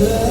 love.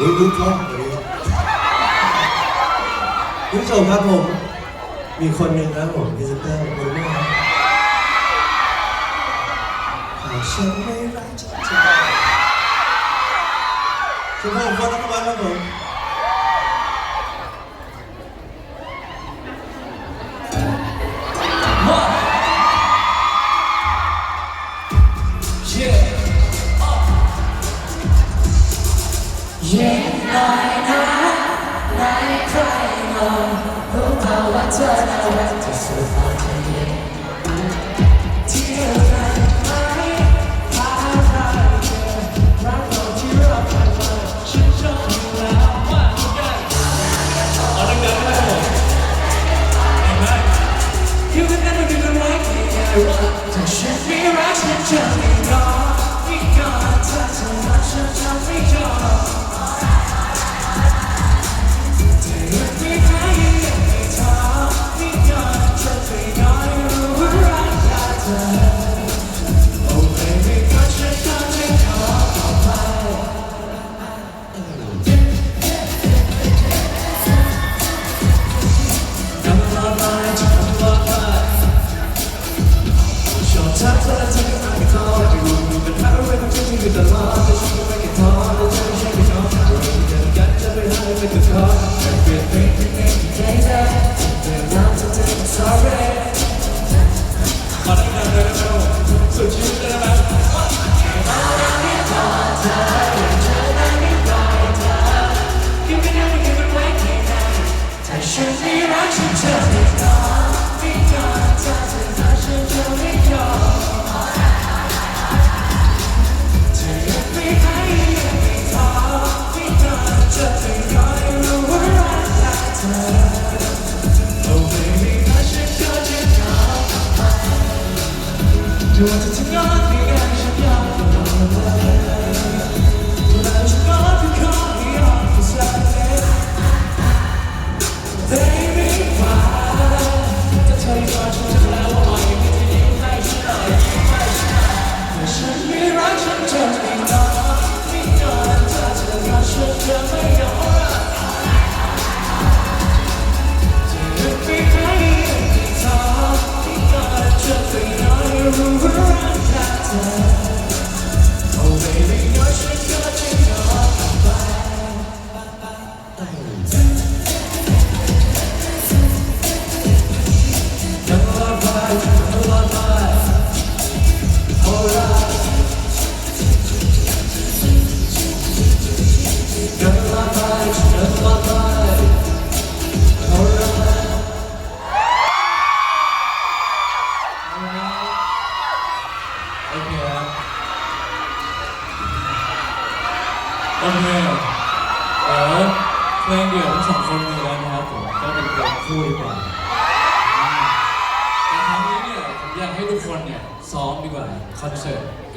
รู้รู้ท้องเลยคุณผู้ชมครับผม มีคนหนึ่งครับผมพิเตอร์คนนี้ Shall we write it down? Come on, bora acabar na mão. Yeah, I know, I cry, no, no power, turn around, just so far. Thank you. do.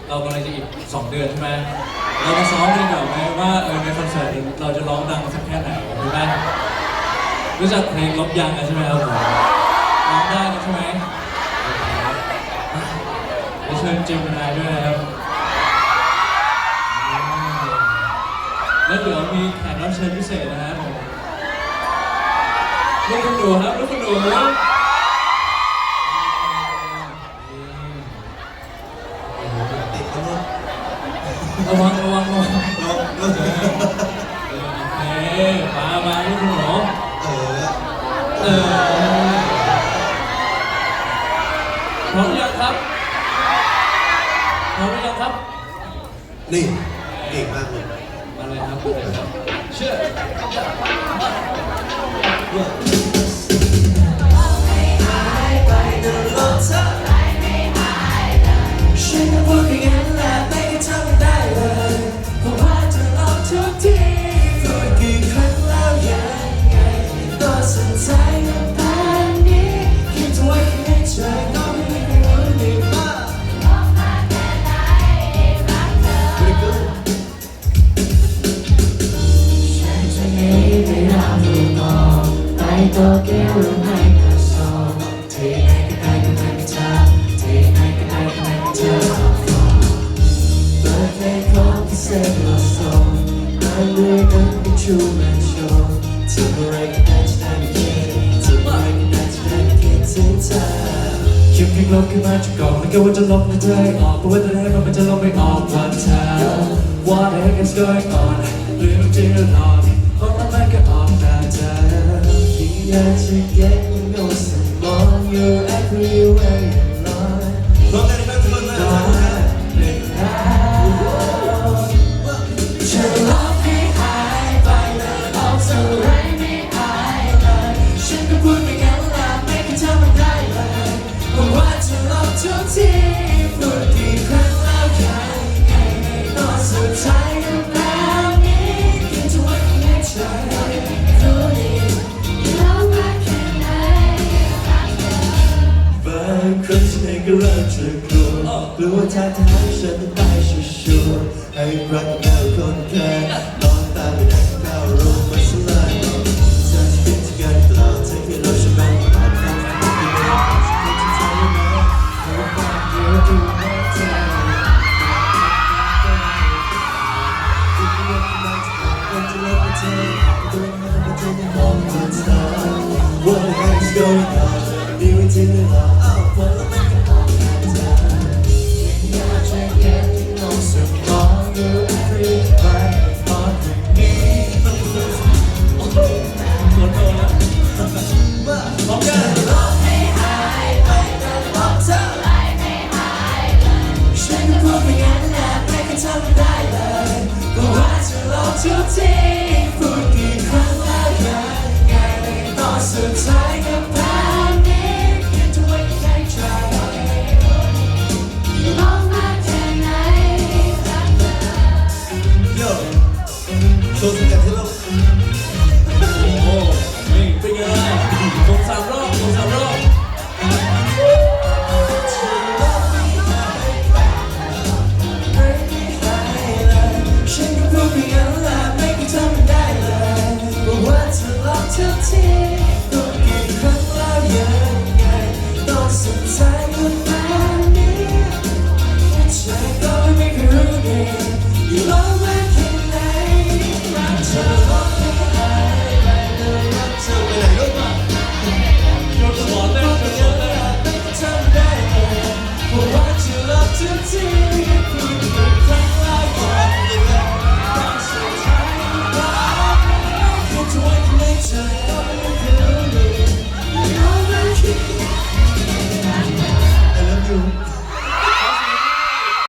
เรากำลังจะอีก 2 เดือนใช่ไหมเราจะซ้อมกันก่อนไหมว่าเออในคอนเสิร์ตเราจะร้องดังสักแค่ไหนใช่ไหมรู้จักเพลงลบยางกันใช่ไหมครับผมร้องได้กันใช่ไหมไปเชิญเจมินายด้วยนะครับแล้วเดี๋ยวมีแขกรับเชิญพิเศษนะฮะผมลูกคุณดูครับลูกคุณดูครับ ระวังระวังระวังโอเคมามาที่คหมอเออพร้อมยังครับพร้อมอยังครับ นี่เก่งมากเลยมาเลยครับมาเลยครับเชื่อ Shake a fucking hand, make it tell me that ลบขึ้นมาจากกล่องไม่เกี่ยวว่าจะลบในใจออกเพราะว่าตอนนี้มันจะลบไม่ออกวันแท้ What the heck is going on หรือมันจริงหรือหลอนเพราะมันไม่ก็ออกแต่ใจ You got to get you know someone you're everywhere time.